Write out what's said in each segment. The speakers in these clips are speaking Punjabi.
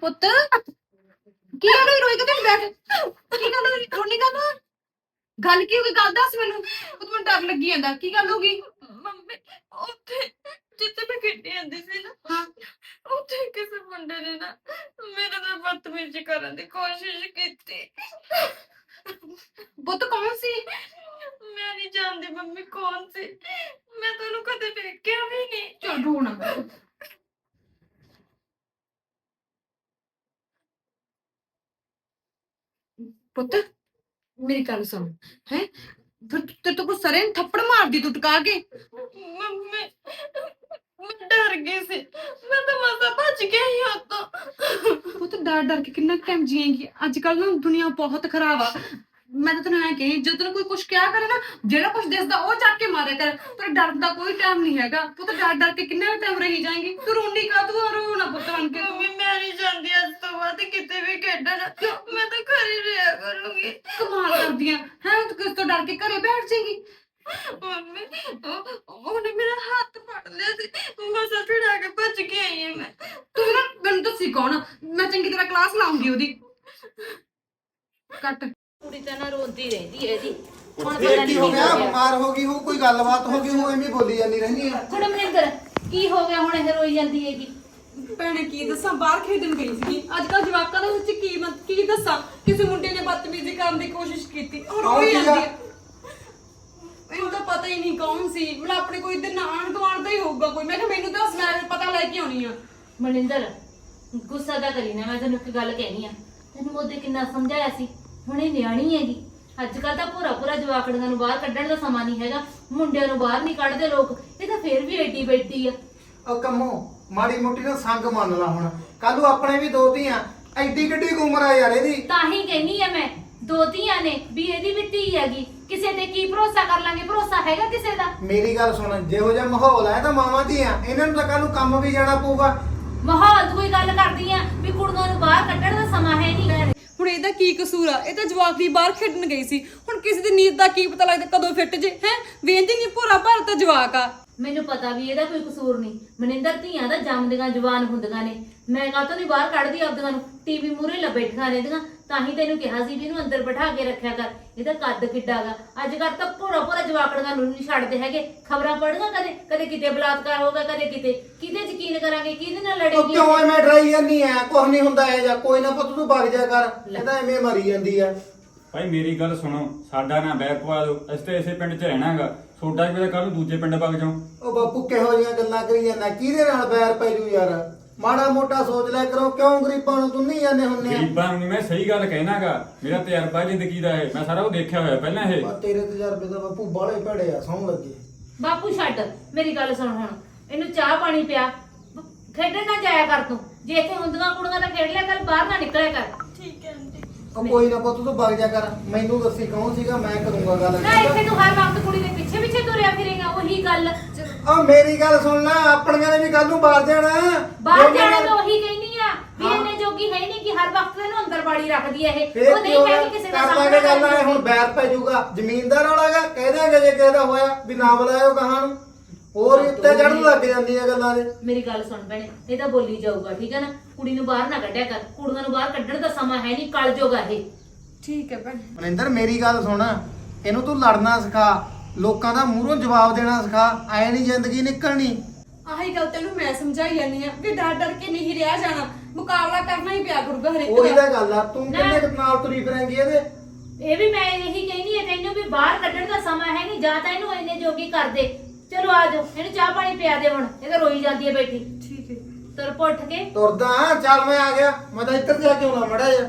ਪੁੱਤ। ਕੀ ਗੱਲ ਹੋਈ ਰੋਈ ਕਿਤੇ ਬੈਠ? ਕੀ ਗੱਲ ਹੋਈ? ਰੋਣੀ ਕਾ ਗੱਲ ਕੀ ਹੋ ਗਈ? ਗੱਲ ਦੱਸ ਮੈਨੂੰ। ਪੁੱਤ ਮੈਨੂੰ ਡਰ ਲੱਗੀ ਜਾਂਦਾ। ਕੀ ਗੱਲ ਹੋ ਗਈ? ਮੰਮੀ ਉੱਥੇ ਜਿੱਥੇ ਮੈਂ ਖੇਡੀ ਜਾਂਦੀ ਸੀ ਨਾ। ਉੱਥੇ ਕਿਸੇ ਮੁੰਡੇ ਨੇ ਨਾ ਮੇਰੇ ਨਾਲ ਬਦਤਮੀਜ਼ੀ ਕਰਨ ਦੀ ਕੋਸ਼ਿਸ਼ ਕੀਤੀ। ਪੁੱਤ ਕੌਣ ਸੀ? ਮੈਂ ਨਹੀਂ ਜਾਣਦੀ ਮੰਮੀ ਕੌਣ ਸੀ। ਮੈਂ ਤੁਹਾਨੂੰ ਕਦੇ ਵੇਖਿਆ ਵੀ ਨਹੀਂ। ਚਲ ਰੋਣਾ ਪੁੱਤ ਮੇਰੀ ਗੱਲ ਸੁਣ ਹੈ? ਫਿਰ ਤੂੰ- ਤੋਂ ਕੋਈ ਸਰੇ ਨੂੰ ਥੱਪੜ ਮਾਰਦੀ ਤੂੰ ਟਕਾ ਕੇ? ਮੰਮੀ ਮੈਂ ਡਰ ਗਈ ਸੀ। ਮੈਂ ਤਾਂ ਮਜ਼ਾ ਭੱਜ ਗਿਆ ਹੀ ਉੱਤੋਂ। ਪੁੱਤ ਡਰ ਡਰ ਕੇ ਕਿੰਨਾ ਟਾਈਮ ਜੀਏਂਗੀ? ਅੱਜ ਕੱਲ ਨਾ ਦੁਨੀਆ ਬਹੁਤ ਖਰਾਬ ਆ। ਮੈਂ ਤਾਂ ਤੈਨੂੰ ਐ ਕਹੀ ਜਦੋਂ ਤੈਨੂੰ ਕੋਈ ਕੁਝ ਕਿਹਾ ਕਰੇ ਨਾ ਜਿਹੜਾ ਕੁਝ ਦਿਸਦਾ ਉਹ ਚੱਕ ਕੇ ਮਾਰਿਆ ਕਰ। ਪਰ ਡਰ ਦਾ ਕੋਈ ਟਾਈਮ ਨਹੀਂ ਹੈਗਾ। ਪੁੱਤ ਡਰ ਡਰ ਕੇ ਕਿੰਨਾ ਟਾਈਮ ਰਹੀ ਜਾਏਂਗੀ? ਤੂੰ ਰੋਣੀ ਕਾ ਤੂੰ ਰੋ ਨਾ ਪੁੱਤ ਬਣ ਕੇ ਤੂੰ। ਮੰਮੀ ਮੈਂ ਨਹੀਂ ਜਾਂਦੀ ਅੱਜ ਤੋਂ ਬਾਅਦ ਕਿਤੇ ਵੀ ਖੇਡਣ। ਮੈਂ ਤਾਂ ਘਰ ਹੀ ਰਿਹਾ ਕਰੂੰਗੀ। ਕਮਾਲ ਕਰਦੀਆਂ ਹੈ ਤੂੰ ਕਿਸ ਤੋਂ ਡਰ ਕੇ ਘਰੇ ਬੈਠ ਜਾਏਂਗੀ? ਮੰਮੀ ਉਹ- ਉਹਨੇ ਮੇਰਾ ਹੱਥ ਫੜ ਲਿਆ ਸੀ। ਮਸਾ ਛੁਡਾ ਕੇ ਭੱਜ ਕੇ ਆਈ ਹਾਂ ਮੈਂ। ਤੂੰ ਨਾ ਮੈਨੂੰ ਦੱਸੀ ਕੌਣ ਆ? ਮੈਂ ਚੰਗੀ ਤਰ੍ਹਾਂ ਕਲਾਸ ਲਾਉਂਗੀ ਉਹਦੀ। ਕੱਟ। ਤਾਂ ਰੋਂਦੀ ਰਹਿੰਦੀ ਹੈ ਇਹਦੀ। ਹੁਣ ਇਹ ਪਤਾ ਕੀ ਨਹੀਂ ਹੋ ਗਿਆ? ਬਿਮਾਰ ਹੋ ਗਈ ਹੋ ਕੋਈ ਗੱਲਬਾਤ ਹੋ ਗਈ ਹੋ ਐਵੇਂ ਬੋਲੀ ਜਾਂਦੀ ਰਹਿੰਦੀ ਹੈ। ਕੁੜੇ ਮਨਿੰਦਰ ਕੀ ਹੋ ਗਿਆ ਹੁਣ ਇਹ ਰੋਈ ਜਾਂਦੀ ਹੈਗੀ? ਭੈਣੇ ਕੀ ਦੱਸਾਂ? ਬਾਹਰ ਖੇਡਣ ਗਈ ਸੀ ਅੱਜ ਕੱਲ ਜਵਾਕਾਂ ਦੇ ਵਿੱਚ ਕੀ ਮਤ- ਕੀ ਦੱਸਾਂ? ਕਿਸੇ ਮੁੰਡੇ ਨੇ ਬਦਤਮੀਜ਼ੀ ਕਰਨ ਦੀ ਕੋਸ਼ਿਸ਼ ਕੀਤੀ। ਔਰ ਕੌਣ ਉਹ ਹੀ ਸੀਗਾ? ਜਾਂਦੀ ਹੈ। ਮੈਨੂੰ ਤਾਂ ਪਤਾ ਹੀ ਨਹੀਂ ਕੌਣ ਸੀ। ਮਤਲਬ ਆਪਣੇ ਕੋਈ ਇੱਧਰ ਦਾ ਹੀ ਹੋਊਗਾ ਕੋਈ। ਮੈਂ ਕਿਹਾ ਮੈਨੂੰ ਦੱਸ ਮੈਂ ਪਤਾ ਲੈ ਕੇ ਆਉਣੀ ਆ। ਮਨਿੰਦਰ ਗੁੱਸਾ ਤਾਂ ਕਰੀ ਨਾ ਮੈਂ ਤੈਨੂੰ ਇੱਕ ਗੱਲ ਕਹਿਣੀ ਆ। ਤੈਨੂੰ ਉਹਦੇ ਕਿੰਨਾ ਸਮਝਾਇਆ ਸੀ? ਹੁਣ ਇਹ ਨਿਆਣੀ ਹੈਗੀ। ਅੱਜ ਕੱਲ ਤਾਂ ਪੂਰਾ ਪੂਰਾ ਜਵਾਕੜੀਆਂ ਨੂੰ ਬਾਹਰ ਕੱਢਣ ਦਾ ਸਮਾਂ ਨਹੀਂ ਹੈਗਾ। ਮੁੰਡਿਆਂ ਨੂੰ ਬਾਹਰ ਨਹੀਂ ਕੱਢਦੇ ਲੋਕ। ਇਹ ਤਾਂ ਫੇਰ ਵੀ ਐਡੀ ਬੈਠੀ ਆ। ਉਹ ਕੰਮੋ ਮਾੜੀ ਮੋਟੀ ਨਾ ਸੰਗ ਮੰਨ ਲਾ ਹੁਣ। ਕੱਲ ਨੂੰ ਆਪਣੇ ਵੀ ਦੋ ਧੀਆਂ। ਐਡੀ ਕਿੱਡੀ ਕੁ ਉਮਰ ਆ ਯਾਰ ਇਹਦੀ। ਤਾਂ ਹੀ ਕਹਿਨੀ ਆ ਮੈਂ ਦੋ ਧੀਆਂ ਨੇ ਵੀ ਇਹਦੀ ਵੀ ਧੀ ਹੈਗੀ। ਕਿਸੇ ਤੇ ਕੀ ਭਰੋਸਾ ਕਰ ਲਾਂਗੇ? ਭਰੋਸਾ ਹੈਗਾ ਕਿਸੇ ਦਾ? ਮੇਰੀ ਗੱਲ ਸੁਣ ਜਿਹੋ ਜਿਹਾ ਮਾਹੌਲ ਹੈ ਤਾਂ ਮਾਵਾਂ ਧੀਆਂ। ਇਹਨਾਂ ਨੂੰ ਤਾਂ ਕੱਲ ਨੂੰ ਕੰਮ ਵੀ ਜਾਣਾ ਪਊਗਾ। ਮਾਹੌਲ ਦੀ ਕੋਈ ਗੱਲ ਕਰਦੀ ਆ ਵੀ ਕੁੜੀਆਂ ਨੂੰ ਬਾਹਰ ਕੱਢਣ ਦਾ ਸਮਾਂ ਹੈ ਨਹੀਂ। ਹੁਣ ਇਹਦਾ ਕੀ ਕਸੂਰ ਆ? ਇਹ ਤਾਂ ਜਵਾਕੜੀ ਬਾਹਰ ਖੇਡਣ ਗਈ ਸੀ। ਹੁਣ ਕਿਸੇ ਦੀ ਨੀਤ ਦਾ ਕੀ ਪਤਾ ਲੱਗਦਾ ਕਦੋਂ ਫਿੱਟ ਜੇ, ਹੈ? ਵੇਂਦੀ ਨਹੀਂ ਭੋਰਾ ਭਾਰਤ ਤਾਂ ਜਵਾਕ ਆ। ਮੈਨੂੰ ਪਤਾ ਵੀ ਇਹਦਾ ਕੋਈ ਕਸੂਰ ਨਹੀਂ। ਮਨਿੰਦਰ ਧੀਆਂ ਦਾ ਜੰਮਦੀਆਂ ਜਵਾਨ ਹੁੰਦੀਆਂ ਨੇ। ਮੈਂ ਕਾਹਤੋਂ ਨਹੀਂ ਬਾਹਰ ਕੱਢਦੀ ਆਪਦੀਆਂ ਨੂੰ? ਟੀਵੀ ਮੂਰੇ ਲਬੈਠੀਆਂ ਰਹਿੰਦੀਆਂ। ਤਾਂ ਹੀ ਤੈਨੂੰ ਕਿਹਾ ਸੀ ਵੀ ਇਹਨੂੰ ਅੰਦਰ ਬਿਠਾ ਕੇ ਰੱਖਿਆ ਕਰ। ਇਹਦਾ ਕੱਦ ਕਿੱਡਾਗਾ ਅੱਜ ਕੱਲ੍ਹ ਤਾਂ ਭੋਰਾ ਭੋਰਾ ਜਵਾਕੜੀਆਂ ਨੂੰ ਨਹੀਂ ਛੱਡਦੇ ਹੈਗੇ। ਖਬਰਾਂ ਪੜ੍ਹਗਾ ਕਦੇ? ਕਦੇ ਕਿਤੇ ਬਲਾਤਕਾਰ ਹੋਗਾ ਕਦੇ ਕਿਤੇ। ਕਿਤੇ ਯਕੀਨ ਕਰਾਂਗੇ? ਕਿਹਦੇ ਨਾਲ ਉਹ ਲੜੇਗੀ ਕਿਉਂ ਐਵੇਂ ਡਰਾਈ ਜਾਂਦੀ ਐ ਕੁਝ ਨਹੀਂ ਹੁੰਦਾ ਇਹ ਜਾਂ ਕੋਈ ਨਾ ਪੁੱਤ ਤੂੰ ਵਗ ਜਾ ਕਰ। ਇਹ ਤਾਂ ਐਵੇਂ ਮਰੀ ਜਾਂਦੀ ਆ। ਭਾਈ ਮੇਰੀ ਗੱਲ ਸੁਣੋ। ਸਾਡਾ ਨਾ ਬੈਕ ਪਵਾ ਦਿਓ ਅਸੀਂ ਤਾਂ ਇਸੇ ਪਿੰਡ 'ਚ ਰਹਿਣਾਗਾ ਛੋਟਾ ਕਿ ਕੱਲ ਨੂੰ ਦੂਜੇ ਪਿੰਡ ਵਗ ਜਾਓ ਉਹ ਬਾਪੂ ਕਿਹੋ ਜਿਹੀਆਂ ਗੱਲਾਂ ਕਰੀ ਜਾਂਦਾ ਕਿਹਦੇ ਨਾਲ ਬੈਰ ਪੈ ਜੂ ਯਾਰ? ਮਾੜਾ ਮੋਟਾ ਸੋਚ ਲਿਆ ਕਰੋ ਕਿਉਂ ਗਰੀਬਾਂ ਨੂੰ ਤੁੰਨੀ ਜਾਂਦੇ ਹੁੰਨੇ ਆ? ਗਰੀਬਾਂ ਨੂੰ ਨੀ ਮੈਂ ਸਹੀ ਗੱਲ ਕਹਿਣਾਗਾ। ਮੇਰਾ ਤਜਰਬਾ ਜ਼ਿੰਦਗੀ ਦਾ ਹੈ ਮੈਂ ਸਾਰਾ ਉਹ ਦੇਖਿਆ ਹੋਇਆ ਪਹਿਲਾਂ ਇਹ। ਤੇਰੇ ਤਜਰਬੇ ਦਾ ਬਾਪੂ ਬਾਲੇ ਭੜੇ ਆ ਸੌਂ ਲੱਗੇ। ਬਾਪੂ ਛੱਡ ਮੇਰੀ ਗੱਲ ਸੁਣ ਹੁਣ। ਇਹਨੂੰ ਚਾਹ ਪਾਣੀ ਪਿਆ। ਬ- ਖੇਡਣ ਨਾ ਜਾਇਆ ਕਰ ਤੂੰ। ਜੇ ਇੱਥੇ ਹੁੰਦੀਆਂ ਕੁੜੀਆਂ ਤਾਂ ਖੇਡ ਲਿਆ ਕਰ ਬਾਹਰ ਨਾ ਨਿਕਲਿਆ ਕਰ। ਠੀਕ ਹੈ ਆਂਟੀ। ਉਹ ਕੋਈ ਨਾ ਪੁੱਤ ਤੂੰ ਵਗ ਜਾ ਕਰ। ਮੈਨੂੰ ਦੱਸੀ ਕੌਣ ਸੀਗਾ ਮੈਂ ਕਰੂੰਗਾ ਗੱਲ। ਨਾ ਇੱਥੇ ਤੂੰ ਹਰ ਵਕਤ ਕੁੜੀ ਦੇ ਪਿੱਛੇ ਪਿੱਛੇ ਤੁਰਿਆ ਫਿਰੇਗਾ ਉਹੀ ਗੱਲ। ਆ ਮੇਰੀ ਗੱਲ ਸੁਣ ਲੈ ਆਪਣੀਆਂ ਨੇ ਵੀ ਕੱਲ ਨੂੰ ਬਾਹਰ ਜਾਣਾ। ਬਾਹਰ ਜਾਣਾ ਮੈਂ- ਤਾਂ ਉਹੀ ਕਹਿਨੀ ਆ ਵੀ ਹਾਂ। ਇਹਨੇ ਜੋਗੀ ਹੈ ਨਹੀਂ ਕਿ ਹਰ ਵਕਤ ਇਹਨੂੰ ਅੰਦਰ ਬਾੜੀ ਰੱਖਦੀ ਹੈ ਇਹ। ਫੇਰ ਉਹ ਕੀ ਨਹੀਂ ਹੋ ਹੈ ਗਿਆ? ਕਿ ਕਿਸੇ ਦਾ ਕਰ ਸਾਹਮਣਾ ਲਾਂਗੇ ਗੱਲ ਆਏ ਕਰਨਾ। ਹੁਣ ਬੈਰ ਪੈ ਜਾਊਗਾ। ਜ਼ਮੀਨਦਾਰ ਵਾਲਾਗਾ ਕਹਿ ਦਿਆਂਗੇ ਜੇ ਕਿਸੇ ਦਾ ਹੋਇਆ ਵੀ ਨਾ ਬੁਲਾਇਓ ਕਹਾਂ ਨੂੰ। ਹੋਰ ਉੱਤੇ ਚੜਨ ਲੱਗ ਜਾਂਦੀਆਂ ਗੱਲਾਂ ਦੇ ਮੇਰੀ ਗੱਲ ਸੁਣ ਭੈਣੇ ਇਹ ਤਾਂ ਬੋਲੀ ਜਾਊਗਾ ਠੀਕ ਹੈ ਨਾ? ਕੁੜੀ ਨੂੰ ਬਾਹਰ ਨਾ ਕੱਢਿਆ ਕਰ ਕੁੜੀਆਂ ਨੂੰ ਬਾਹਰ ਕੱਢਣ ਦਾ ਸਮਾਂ ਹੈ ਨਹੀਂ ਕਲ ਜੋਗਾ ਇਹ। ਠੀਕ ਹੈ ਭੈਣ। ਮਨਿੰਦਰ ਮੇਰੀ ਗੱਲ ਸੁਣ ਇਹਨੂੰ ਤੂੰ ਲੜਨਾ ਸਿਖਾ ਲੋਕਾਂ ਦਾ ਮੂਹਰੋਂ ਜਵਾਬ ਦੇਣਾ ਸਿਖਾ ਐ ਨਹੀਂ ਜ਼ਿੰਦਗੀ ਨਿਕਲਣੀ। ਆਹੀ ਗੱਲ ਤੈਨੂੰ ਮੈਂ ਸਮਝਾਈ ਜਾਂਦੀ ਆ ਵੀ ਡਰ ਡਰ ਕੇ ਨਹੀਂ ਰਿਹਾ ਜਾਣਾ ਮੁਕਾਬਲਾ ਕਰਨਾ ਹੀ ਪਿਆ ਕਰੂਗਾ ਹਰੇਕ ਉਹੀ ਦਾ। ਤਾਂ ਗੱਲ ਆ ਤੂੰ ਨਾ। ਕਿੰਨੇ ਕੁ ਨਾਲ ਤੁਰੀ ਫਿਰਾਂਗੀ ਇਹਦੇ? ਇਹ ਵੀ ਮੈਂ ਇਹੀ ਕਹਿਨੀ ਹੈ ਤੈਨੂੰ ਵੀ ਬਾਹਰ ਕੱਢਣ ਦਾ ਸਮਾਂ ਹੈ ਨਹੀਂ ਜਾਂ ਤਾਂ ਇਹਨੂੰ ਇੰਨੇ ਜੋਗੀ ਕਰ ਦੇ ਚਲੋ ਆ ਜਾਓ ਇਹਨੂੰ ਚਾਹ ਪਾਣੀ ਪਿਆ ਦੇ ਹੁਣ ਇਹ ਤਾਂ ਰੋਈ ਜਾਂਦੀ ਹੈ ਬੈਠੀ। ਠੀਕ ਹੈ। ਤੁਰ ਪੁੱਠ ਕੇ। ਤੁਰਦਾ ਚੱਲ ਮੈਂ ਆ ਗਿਆ ਮੈਂ ਤਾਂ ਇੱਧਰ ਜਾ ਕੇ ਆਉਣਾ ਮੜਾ ਜਾ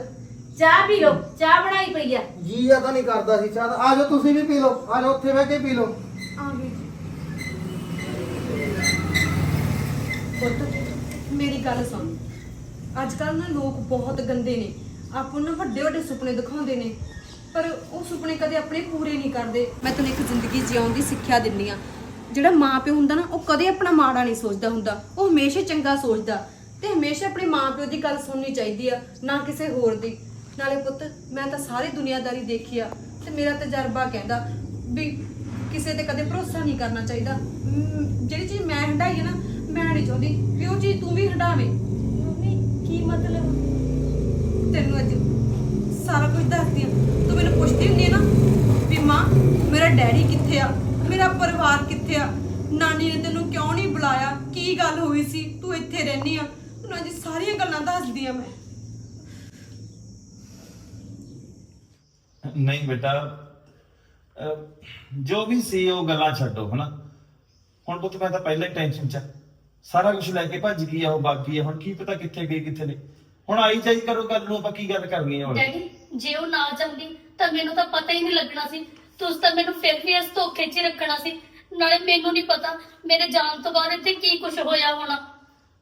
ਚਾਹ ਪੀ ਲਓ ਚਾਹ ਬਣਾਈ ਪਈ ਆ। ਜੀ ਆ ਤਾਂ ਨਹੀਂ ਕਰਦਾ ਸੀ ਚਾਹ ਆ ਜਾਓ ਤੁਸੀਂ ਵੀ ਪੀ ਲਓ ਆ ਜਾਓ ਉੱਥੇ ਬਹਿ ਕੇ ਪੀ ਲਓ। ਆ ਗਈ ਪੁੱਤ ਮੇਰੀ ਗੱਲ ਸੁਣ। ਅੱਜ ਕੱਲ ਨਾ ਲੋਕ ਬਹੁਤ ਗੰਦੇ ਨੇ। ਆਪਾਂ ਨੂੰ ਨਾ ਵੱਡੇ ਵੱਡੇ ਸੁਪਨੇ ਦਿਖਾਉਂਦੇ ਨੇ। ਪਰ ਉਹ ਸੁਪਨੇ ਕਦੇ ਆਪਣੇ ਪੂਰੇ ਨਹੀਂ ਕਰਦੇ। ਮੈਂ ਤੈਨੂੰ ਇੱਕ ਜ਼ਿੰਦਗੀ ਜਿਉਣ ਦੀ ਸਿੱਖਿਆ ਦਿੰਨੀ ਆ ਜਿਹੜਾ ਮਾਪਿਓ ਹੁੰਦਾ ਨਾ ਉਹ ਕਦੇ ਆਪਣਾ ਮਾੜਾ ਨਹੀਂ ਸੋਚਦਾ ਹੁੰਦਾ। ਉਹ ਹਮੇਸ਼ਾ ਚੰਗਾ ਸੋਚਦਾ। ਤੇ ਹਮੇਸ਼ਾ ਆਪਣੇ ਮਾਪਿਓ ਦੀ ਗੱਲ ਸੁਣਨੀ ਚਾਹੀਦੀ ਆ ਨਾ ਕਿਸੇ ਹੋਰ ਦੀ। ਨਾਲੇ ਪੁੱਤ ਮੈਂ ਤਾਂ ਸਾਰੀ ਦੁਨੀਆਦਾਰੀ ਦੇਖੀ ਆ ਤੇ ਮੇਰਾ ਤਜਰਬਾ ਕਹਿੰਦਾ ਵੀ ਕਿਸੇ ਤੇ ਕਦੇ ਭਰੋਸਾ ਨਹੀਂ ਕਰਨਾ ਚਾਹੀਦਾ। ਮ, ਜਿਹੜੀ ਚੀਜ਼ ਮੈਂ ਹੰਡਾਈ ਹੈ ਨਾ ਮੈਂ ਨਹੀਂ ਚਾਹੁੰਦੀ ਵੀ ਉਹ ਚੀਜ਼ ਤੂੰ ਵੀ ਹੰਡਾਵੇਂ ਮੰਮੀ ਕੀ ਮਤਲਬ? ਤੈਨੂੰ ਅੱਜ ਸਾਰਾ ਕੁਝ ਦੱਸਦੀ ਆ। ਤੂੰ ਮੈਨੂੰ ਪੁੱਛਦੀ ਹੁੰਦੀ ਹੈ ਨਾ ਵੀ ਮਾਂ ਮੇਰਾ ਡੈਡੀ ਕਿੱਥੇ ਆ? ਮੇਰਾ ਪਰਿਵਾਰ ਕਿੱਥੇ ਆ? ਨਾਨੀ ਨੇ ਤੈਨੂੰ ਕਿਉਂ ਨਹੀਂ ਬੁਲਾਇਆ? ਕੀ ਗੱਲ ਹੋਈ ਸੀ? ਤੂੰ ਇੱਥੇ ਰਹਿਨੀ ਆ। ਤੈਨੂੰ ਅੱਜ ਸਾਰੀਆਂ ਗੱਲਾਂ ਦੱਸਦੀ ਆ ਮੈਂ। ਨਹੀਂ ਬੇਟਾ ਅਹ, ਜੋ ਵੀ ਸੀ ਉਹ ਗੱਲਾਂ ਛੱਡੋ ਹਨਾ? ਹੁਣ ਪੁੱਤ ਮੈਂ ਤਾਂ ਪਹਿਲਾਂ ਹੀ ਟੈਨਸ਼ਨ ਚ ਆ। ਸਾਰਾ ਕੁਝ ਲੈ ਕੇ ਭੱਜ ਗਈ ਆ ਉਹ ਬਾਕੀ ਆ। ਹੁਣ ਕੀ ਪਤਾ ਕਿੱਥੇ ਗਈ ਕਿੱਥੇ ਨਹੀਂ। ਹੁਣ ਆਈ ਜਾਈ ਕਰੋ ਗੱਲ ਨੂੰ ਆਪਾਂ ਕੀ ਗੱਲ ਕਰਨੀ ਆ ਹੁਣ? ਡੈਡੀ ਜੇ ਉਹ ਨਾ ਜਾਂਦੀ ਤਾਂ ਮੈਨੂੰ ਤਾਂ ਪਤਾ ਹੀ ਨਹੀਂ ਲੱਗਣਾ ਸੀ ਤੁਸੀਂ ਤਾਂ ਮੈਨੂੰ ਫਿਰ ਵੀ ਇਸ ਧੋਖੇ 'ਚ ਹੀ ਰੱਖਣਾ ਸੀ। ਨਾਲੇ ਮੈਨੂੰ ਨਹੀਂ ਪਤਾ ਮੇਰੇ ਜਾਣ ਤੋਂ ਬਾਅਦ ਇੱਥੇ ਕੀ ਕੁਝ ਹੋਇਆ ਹੋਣਾ।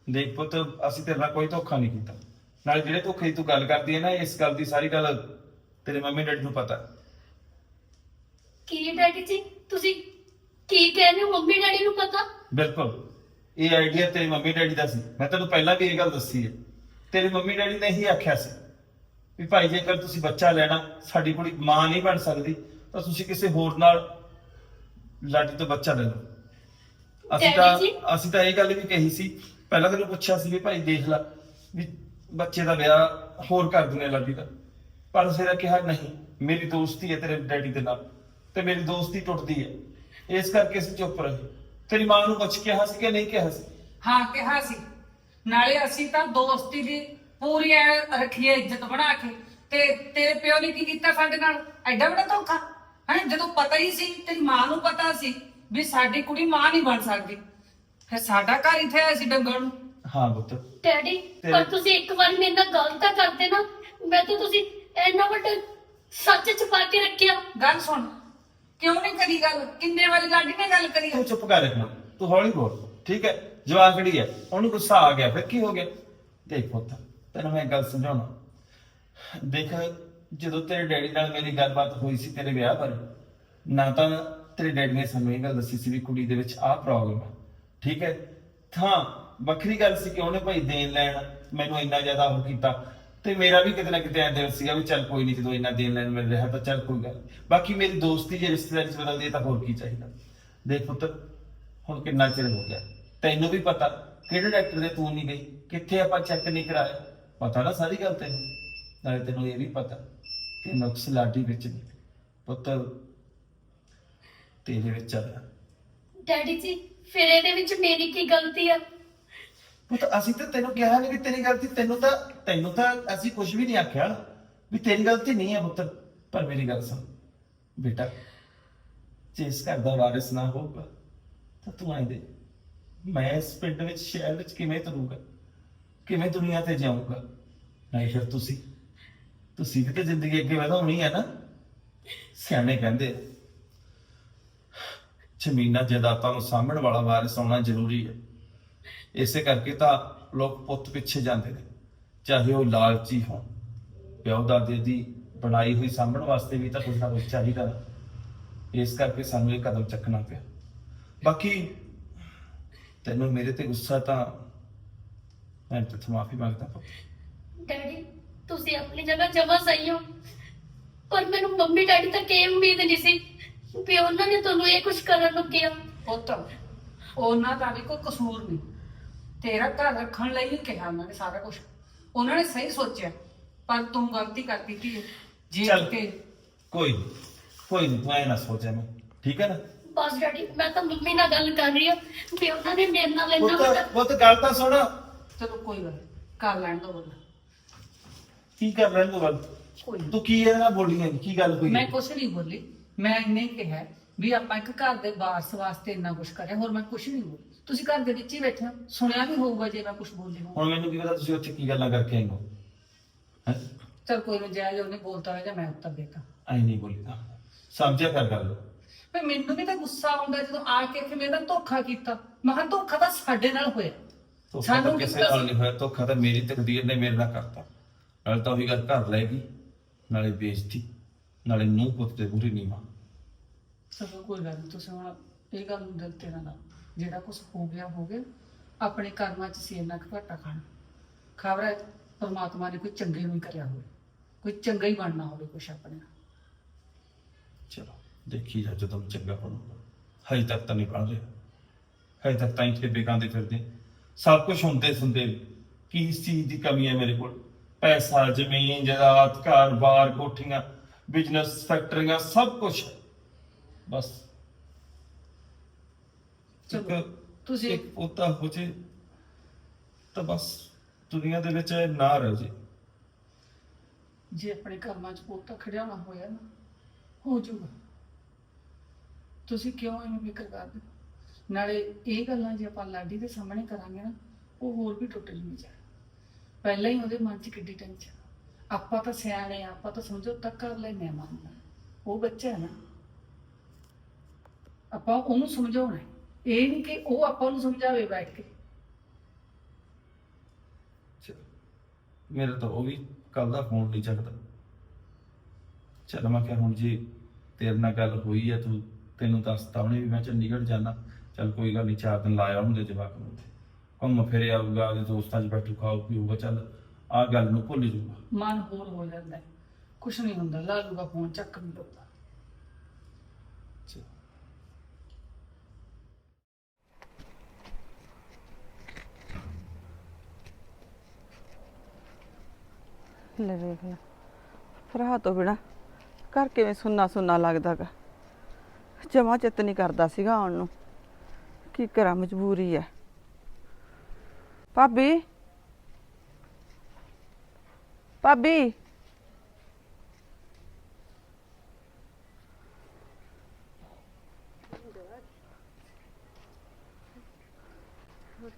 ਦੇਖ ਪੁੱਤ ਅਸੀਂ ਤੇਰੇ ਨਾਲ ਕੋਈ ਧੋਖਾ ਨਹੀਂ ਕੀਤਾ। ਨਾਲੇ ਜਿਹੜੇ ਧੋਖੇ ਦੀ ਤੂੰ ਗੱਲ ਕਰਦੀ ਹੈ ਨਾ ਇਸ ਗੱਲ ਦੀ ਸਾਰੀ ਗੱਲ ਤੇਰੇ ਮੰਮੀ ਡੈਡੀ ਨੂੰ ਪਤਾ। ਕੀ ਡੈਡੀ ਜੀ? ਤੁਸੀਂ ਕੀ ਕਹਿੰਦੇ ਹੋ? ਮੰਮੀ ਡੈਡੀ ਨੂੰ ਪਤਾ? ਬਿਲਕੁਲ। ਇਹ ਆਈਡੀਆ ਤੇਰੀ ਮੰਮੀ ਡੈਡੀ ਦਾ ਸੀ। ਮੈਂ ਤੈਨੂੰ ਪਹਿਲਾਂ ਵੀ ਇਹ ਗੱਲ ਦੱਸੀ ਹੈ। ਤੇਰੀ ਮੰਮੀ ਡੈਡੀ ਨੇ ਹੀ ਆਖਿਆ ਸੀ ਵੀ ਭਾਈ ਜੇਕਰ ਤੁਸੀਂ ਬੱਚਾ ਲੈਣਾ ਸਾਡੀ ਕੁੜੀ ਮਾਂ ਨਹੀਂ ਬਣ ਸਕਦੀ। ਤਾਂ ਤੁਸੀਂ ਕਿਸੇ ਹੋਰ ਨਾਲ ਲਾਡੀ ਤੋਂ ਬੱਚਾ ਲੈ ਲਓ। ਅਸੀਂ ਤਾਂ ਜੀ। ਅਸੀਂ ਤਾਂ ਇਹ ਗੱਲ ਵੀ ਕਹੀ ਸੀ। ਪਹਿਲਾਂ ਤੈਨੂੰ ਪੁੱਛਿਆ ਸੀ ਵੀ ਭਾਈ ਦੇਖ ਲੈ ਵੀ ਬੱਚੇ ਦਾ ਵਿਆਹ ਹੋਰ ਕਰ ਦਿੰਦੇ ਲਾਡੀ ਦਾ। ਪਰ ਫਿਰ ਕਿਹਾ ਨਹੀਂ ਮੇਰੀ ਦੋਸਤੀ ਹੈ ਤੇਰੇ ਡੈਡੀ ਦੇ ਨਾਲ ਤੇ ਮੇਰੀ ਦੋਸਤੀ ਟੁੱਟਦੀ ਹੈ। ਇਸ ਕਰਕੇ ਅਸੀਂ ਚੁੱਪ ਰਹੇ। ਤੇਰੀ ਮਾਂ ਨੂੰ ਪੁੱਛ ਕਿਹਾ ਸੀ ਕਿ ਨਹੀਂ ਕਿਹਾ ਸੀ? ਹਾਂ ਕਿਹਾ ਸੀ। ਨਾਲੇ ਅਸੀਂ ਤਾਂ ਦੋਸਤੀ ਦੀ ਪੂਰੀ ਐ ਰੱਖੀਏ ਇੱਜ਼ਤ ਬਣਾ ਕੇ ਤੇ ਤੇਰੇ ਪਿਓ ਨੇ ਕੀ ਕੀਤਾ ਸਾਡੇ ਨਾਲ? ਐਡਾ ਬੜਾ ਧੋਖਾ? ਹੈ ਜਦੋਂ ਪਤਾ ਹੀ ਸੀ ਤੇਰੀ ਮਾਂ ਨੂੰ ਪਤਾ ਸੀ ਵੀ ਸਾਡੀ ਕੁੜੀ ਮਾਂ ਨਹੀਂ ਬਣ ਸਕਦੀ। ਫਿਰ ਸਾਡਾ ਘਰ ਇੱਥੇ ਆਇਆ ਸੀ ਡੰਗਰ ਨੂੰ। ਹਾਂ ਪੁੱਤ। ਡੈਡੀ ਤੇ- ਪਰ ਤੁਸੀਂ ਇੱਕ ਵਾਰ ਮੇਰੇ ਨਾਲ ਗੱਲ ਤਾਂ ਕਰਦੇ ਨਾ ਮੈਂ ਤਾਂ ਤੁਸੀਂ ਇੰਨਾ ਵੱਡਾ ਸੱਚ ਛੁਪਾ ਕੇ ਰੱਖਿਆ। ਗੱਲ ਸੁਣ ਕਿਉਂ ਨਹੀਂ ਕਰੀ ਗੱਲ? ਕਿੰਨੇ ਵਾਰੀ ਲਾਡੀ ਨੇ ਗੱਲ ਕਰੀ ਤੂੰ ਚੁੱਪ ਕਰ ਰੱਖਣਾ। ਤੂੰ ਹੌਲੀ ਬੋਲ। ਠੀਕ ਹੈ? ਜਵਾਨ ਖੜੀ ਹੈ? ਉਹਨੂੰ ਗੁੱਸਾ ਆ ਗਿਆ ਫਿਰ ਕੀ ਹੋ ਗਿਆ? ਦੇਖ ਪੁੱਤ ਤੈਨੂੰ ਮੈਂ ਇੱਕ ਗੱਲ ਸਮਝਾਉਣਾ। ਦੇਖ ਜਦੋਂ ਤੇਰੇ ਡੈਡੀ ਨਾਲ ਮੇਰੀ ਗੱਲਬਾਤ ਹੋਈ ਸੀ ਤੇਰੇ ਵਿਆਹ ਬਾਰੇ, ਨਾ ਤਾਂ ਤੇਰੇ ਡੈਡੀ ਨੇ ਸਾਨੂੰ ਇਹ ਗੱਲ ਦੱਸੀ ਸੀ ਵੀ ਕੁੜੀ ਦੇ ਵਿੱਚ ਆਹ ਪ੍ਰੋਬਲਮ ਹੈ ਠੀਕ ਹੈ? ਹਾਂ, ਵੱਖਰੀ ਗੱਲ ਸੀ ਕਿ ਉਹਨੇ ਭਾਈ ਦੇਣ ਲੈਣ ਮੈਨੂੰ ਇੰਨਾ ਜ਼ਿਆਦਾ ਉਹ ਕੀਤਾ ਤੇ ਮੇਰਾ ਵੀ ਕਿਤੇ ਨਾ ਕਿਤੇ ਐਂ ਦਿਲ ਸੀਗਾ ਵੀ ਚੱਲ ਕੋਈ ਨਹੀਂ ਜਦੋਂ ਇੰਨਾ ਦੇਣ ਲੈਣ ਮਿਲ ਰਿਹਾ ਤਾਂ ਚੱਲ ਕੋਈ ਗੱਲ ਨੀ। ਬਾਕੀ ਮੇਰੀ ਦੋਸਤੀ ਜੇ ਰਿਸ਼ਤੇਦਾਰੀ ਚ ਬਦਲਦੀ ਹੈ ਤਾਂ ਹੋਰ ਕੀ ਚਾਹੀਦਾ? ਦੇਖ ਪੁੱਤ, ਹੁਣ ਕਿੰਨਾ ਚਿਰ ਹੋ ਗਿਆ? ਤੈਨੂੰ ਵੀ ਪਤਾ ਕਿਹੜੇ ਡਾਕਟਰ ਦੇ ਤੂੰ ਨਹੀਂ ਗਈ, ਕਿੱਥੇ ਆਪਾਂ ਚੈੱਕ ਨਹੀਂ ਕਰਾਇਆ? ਪਤਾ ਨਾ ਸਾਰੀ ਗੱਲ ਤੈਨੂੰ। ਨਾਲੇ ਤੈਨੂੰ ਇਹ ਵੀ ਪਤਾ। ਕਿ ਨੁਕਸ ਲਾਡੀ ਵਿੱਚ ਨਹੀਂ ਪੁੱਤ ਤੇਰੇ ਵਿੱਚ ਆ ਡੈਡੀ ਜੀ ਫਿਰ ਇਹਦੇ ਵਿੱਚ ਮੇਰੀ ਕੀ ਗਲਤੀ ਆ? ਪੁੱਤ ਅਸੀਂ ਤਾਂ ਤੈਨੂੰ ਕਿਹਾ ਨਹੀਂ ਵੀ ਤੇਰੀ ਗਲਤੀ ਤੈਨੂੰ ਤਾਂ ਤੈਨੂੰ ਤਾਂ ਅਸੀਂ ਕੁਝ ਵੀ ਨਹੀਂ ਆਖਿਆ ਵੀ ਤੇਰੀ ਗਲਤੀ ਨਹੀਂ ਹੈ ਪੁੱਤ ਪਰ ਮੇਰੀ ਗੱਲ ਸੁਣ। ਬੇਟਾ ਜੇ ਇਸ ਘਰ ਦਾ ਵਾਰਿਸ ਨਾ ਹੋਊਗਾ ਤਾਂ ਤੂੰ ਆਏ ਦੇ ਮੈਂ ਇਸ ਪਿੰਡ ਵਿੱਚ ਸ਼ਹਿਰ ਵਿੱਚ ਕਿਵੇਂ ਤਰੂੰਗਾ ਕਿਵੇਂ ਦੁਨੀਆ ਤੇ ਜਾਊਂਗਾ ਨਹੀਂ ਫਿਰ ਤੁਸੀਂ। ਤੂੰ ਵੀ ਤਾਂ ਜ਼ਿੰਦਗੀ ਅੱਗੇ ਵਧਾਉਣੀ ਹੈ ਨਾ, ਸਿਆਣੇ ਕਹਿੰਦੇ ਜ਼ਮੀਨਾਂ ਜਾਇਦਾਦਾਂ ਨੂੰ ਸਾਂਭਣ ਵਾਲਾ ਵਾਰਿਸ ਆਉਣਾ ਜ਼ਰੂਰੀ ਹੈ ਇਸੇ ਕਰਕੇ ਤਾਂ ਲੋਕ ਪੁੱਤ ਪਿੱਛੇ ਜਾਂਦੇ ਨੇ, ਚਾਹੇ ਉਹ ਲਾਲਚੀ ਹੋਣ। ਪਿਓ ਦਾਦੇ ਦੀ ਬਣਾਈ ਹੋਈ ਸਾਂਭਣ ਵਾਸਤੇ ਵੀ ਤਾਂ ਕੁਝ ਨਾ ਕੁਝ ਚਾਹੀਦਾ ਨਾ। ਇਸ ਕਰਕੇ ਸਾਨੂੰ ਇਹ ਕਦਮ ਚੱਕਣਾ ਪਿਆ। ਬਾਕੀ ਤੈਨੂੰ ਮੇਰੇ ਤੇ ਗੁੱਸਾ ਤਾਂ, ਮੈਂ ਤੇ ਮਾਫੀ ਮੰਗਦਾ ਪੁੱਤ। ਡੈਡੀ ਤੁਸੀਂ ਆਪਣੀ ਜਗ੍ਹਾ ਜਮਾ ਸਹੀ ਹੋ। ਪਰ ਮੈਨੂੰ ਮੰਮੀ ਡੈਡੀ ਤੱਕ ਇਹ ਉਮੀਦ ਨਹੀਂ ਸੀ ਵੀ ਉਹਨਾਂ ਨੇ ਤੁਹਾਨੂੰ ਇਹ ਕੁਝ ਕਰਨ ਨੂੰ ਕਿਹਾ। ਪੁੱਤ ਉਹਨਾਂ ਦਾ ਵੀ ਕੋਈ ਕਸੂਰ ਨਹੀਂ। ਤੇਰਾ ਘਰ ਰੱਖਣ ਲਈ ਹੀ ਕਿਹਾ ਉਹਨਾਂ ਨੇ ਸਾਰਾ ਕੁਝ ਉਹਨਾਂ ਨੇ ਸਹੀ ਸੋਚਿਆ ਪਰ ਤੂੰ ਗਲਤੀ ਕਰ ਦਿੱਤੀ ਹੈ ਜੀ ਚੱਲ। ਕੇ ਕੋਈ ਨੀ, ਕੋਈ ਨਹੀਂ ਤੂੰ ਐ ਨਾ ਸੋਚਿਆ ਮੈਂ ਠੀਕ ਹੈ ਨਾ? ਬਸ ਡੈਡੀ ਮੈਂ ਤਾਂ ਮੰਮੀ ਨਾਲ ਗੱਲ ਕਰ ਰਹੀ ਹਾਂ ਵੀ ਉਹਨਾਂ ਨੇ ਮੇਰੇ ਨਾਲ ਇੰਨਾ ਪੁੱਤ ਵੱਡਾ ਪੁੱਤ ਗੱਲ ਤਾਂ ਸੁਣ। ਚਲੋ ਕੋਈ ਗੱਲ ਨੀ, ਕਰ ਲੈਣ ਦੋ ਬੋਲ ਕੀ ਕਰ ਰਹੇ ਤੂੰ ਗੱਲ ਕੋਈ ਨੀ। ਤੂੰ ਕੀ ਇਹਦੇ ਨਾਲ ਬੋਲੀ ਹੈ ਕੀ ਗੱਲ ਹੋਈ? ਹੈ? ਮੈਂ ਕੁਛ ਨਹੀਂ ਬੋਲੀ। ਮੈਂ ਇੰਨੇ ਕਿਹਾ ਵੀ ਆਪਾਂ ਇੱਕ ਘਰ ਦੇ ਵਾਰਸ ਵਾਸਤੇ ਇੰਨਾ ਕੁਛ ਕਰਿਆ ਹੋਰ ਮੈਂ ਕੁਛ ਨਹੀਂ ਬੋਲੀ। ਤੁਸੀਂ ਘਰ ਦੇ ਵਿੱਚ ਹੀ ਬੈਠੇ ਹੋ। ਸੁਣਿਆ ਵੀ ਹੋਊਗਾ ਜੇ ਮੈਂ ਕੁਛ ਬੋਲੀ ਹੋਊ। ਹੁਣ ਮੈਨੂੰ ਕੀ ਪਤਾ ਤੁਸੀਂ ਉੱਥੇ ਕੀ ਗੱਲਾਂ ਕਰਕੇ ਆਏ ਹੋ? ਹੈ? ਚਲ ਕੋਈ ਨਾ ਜਾਇਜ਼ ਉਹਨੇ ਬੋਲਤਾ ਹੋਇਆ ਜਾਂ ਮੈਂ ਉੱਤਰ ਦੇਤਾ। ਐ ਨਹੀਂ ਬੋਲੀਦਾ ਸਮਝਿਆ ਕਰ ਗੱਲ। ਪਰ ਮੈਨੂੰ ਵੀ ਤਾਂ ਗੁੱਸਾ ਆਉਂਦਾ ਜਦੋਂ ਆ ਕੇ ਕਿ ਮੇਰੇ ਨਾਲ ਧੋਖਾ ਕੀਤਾ। ਮੈਂ ਕਿਹਾ ਧੋਖਾ ਤਾਂ ਸਾਡੇ ਨਾਲ ਹੋਇਆ। ਧੋਖਾ ਤਾਂ ਸਾਨੂੰ ਕਿਸੇ ਨਾਲ। ਨਹੀਂ ਹੋਇਆ। ਧੋਖਾ ਤਾਂ ਮੇਰੀ ਤਕਦੀਰ ਨੇ ਮੇਰੇ ਨਾਲ ਕਰਤਾ। ਨਾਲੇ ਤਾਂ ਉਹੀ ਗੱਲ ਘਰ ਲੈ ਗਈ ਨਾਲੇ ਬੇਇੱਜ਼ਤੀ ਨਾਲੇ ਨੂੰਹ ਪੁੱਤ ਤੇ ਬੁਰੀ ਨੀਵਾ ਚਲੋ ਕੋਈ ਗੱਲ ਨਹੀਂ ਤੁਸੀਂ ਹੁਣ ਇਹ ਗੱਲ ਨੂੰ ਦਿਲ ਤੇ ਨਾ ਲਾਓ। ਜਿਹੜਾ ਕੁਝ ਹੋ ਗਿਆ ਹੋ ਗਿਆ। ਆਪਣੇ ਕਰਮਾਂ 'ਚ ਸੀ ਇੰਨਾ ਘਾਟਾ ਖਾਣਾ। ਖਬਰ ਹੈ ਪਰਮਾਤਮਾ ਨੇ ਕੋਈ ਚੰਗੇ ਨੂੰ ਹੀ ਕਰਿਆ ਹੋਵੇ। ਕੋਈ ਚੰਗਾ ਹੀ ਬਣਨਾ ਹੋਵੇ ਕੁਛ ਆਪਣੇ ਨਾਲ। ਚਲੋ ਦੇਖੀ ਜਾ ਜਦੋਂ ਚੰਗਾ ਬਣੂਗਾ। ਹਜੇ ਤੱਕ ਤਾਂ ਨਹੀਂ ਬਣ ਰਿਹਾ। ਹਜੇ ਤੱਕ ਤਾਂ ਇੱਥੇ ਬੇਕਾਂਦੇ ਫਿਰਦੇ। ਸਭ ਕੁਝ ਹੁੰਦੇ ਸੁਣਦੇ ਕੀ ਇਸ ਚੀਜ਼ ਦੀ ਕਮੀ ਹੈ ਮੇਰੇ ਕੋਲ? ਪੈਸਾ ਜ਼ਮੀਨ ਜਾਇਦਾਦ ਘਰ-ਬਾਰ ਕੋਠੀਆਂ ਬਿਜ਼ਨਸ ਫੈਕਟਰੀਆਂ ਸਭ ਕੁਝ ਬਸ। ਇੱਕ- ਤੁਸੀਂ- ਇੱਕ ਪੋਤਾ ਹੋ ਜੇ ਤਾਂ ਬਸ ਦੁਨੀਆ ਦੇ ਵਿੱਚ ਇਹ ਨਾ ਰਹਿ ਜੇ। ਜੇ ਆਪਣੇ ਕਰਮਾਂ 'ਚ ਪੋਤਾ ਖੜਿਆਉਣਾ ਹੋਇਆ ਨਾ ਹੋ ਜਾਊਗਾ। ਤੁਸੀਂ ਕਿਉਂ ਇਹਨੂੰ ਫਿਕਰ ਕਰਦੇ? ਨਾਲੇ ਇਹ ਗੱਲਾਂ ਜੇ ਆਪਾਂ ਲਾਡੀ ਦੇ ਸਾਹਮਣੇ ਕਰਾਂਗੇ ਨਾ ਉਹ ਹੋਰ ਵੀ ਟੁੱਟ ਜੂਗੀ ਪਹਿਲਾਂ ਹੀ ਉਹਦੇ ਮਨ 'ਚ ਕਿੱਡੀ ਟੈਨਸ਼ਨ ਆਪਾਂ ਤਾਂ ਸਿਆਣੇ ਆ ਆਪਾਂ ਤਾਂ ਸਮਝੋ ਤੱਕ ਕਰ ਲੈਨੇ ਆ ਮਨ ਨਾਲ ਉਹ ਬੱਚਾ ਹੈ ਨਾ। ਆਪਾਂ ਉਹਨੂੰ ਸਮਝਾਉਣਾ ਹੈ। ਇਹ ਨਹੀਂ ਕਿ ਉਹ ਆਪਾਂ ਨੂੰ ਸਮਝਾਵੇ ਬੈਠ ਕੇ। ਚਲੋ, ਮੇਰਾ ਤਾਂ ਉਹ ਵੀ ਕੱਲ ਦਾ ਫੋਨ ਨਹੀਂ ਚੱਕਦਾ। ਚਲ ਮੈਂ ਕਿਹਾ ਹੁਣ ਜੇ ਤੇਰੇ ਨਾਲ ਗੱਲ ਹੋਈ ਹੈ ਤੂੰ ਤੈਨੂੰ ਦੱਸਤਾ ਉਹਨੇ ਵੀ ਮੈਂ ਚੰਡੀਗੜ੍ਹ ਜਾਣਾ ਚਲ ਕੋਈ ਗੱਲ ਨਹੀਂ ਚਾਰ ਦਿਨ ਲਾਇਆ ਉਹਨੂੰ ਦੇ ਜਵਾਕ ਨੂੰ ਉੱਥੇ। ਘੁੰਮ ਫਿਰ ਆਊਗਾ ਉਹਦੇ ਦੋਸਤਾਂ 'ਚ ਬੈਠੂ ਖਾਓ ਪੀਊਗਾ ਚੱਲ ਆ ਗੱਲ ਨੂੰ ਭੁੱਲ ਜੂਗਾ ਮਨ ਹੋਰ ਹੋ ਜਾਂਦਾ। ਹੈ ਕੁਛ ਨਹੀਂ ਹੁੰਦਾ ਲਾ ਲੂਗਾ ਫੋਨ ਚੱਕ ਨਹੀਂ ਲਊਗਾ ਚਲੋ। ਲੈ ਵੇਖ ਲੈ ਭਰਾ ਤੋਂ ਬਿਨਾ ਘਰ ਕਿਵੇਂ ਸੁੰਨਾ ਸੁੰਨਾ ਲੱਗਦਾਗਾ। ਜਮਾ ਚਿੱਤ ਨਹੀਂ ਕਰਦਾ ਸੀਗਾ ਆਉਣ ਨੂੰ। ਕੀ ਕਰਾਂ ਮਜਬੂਰੀ ਹੈ ਭਾਬੀ। ਭਾਬੀ।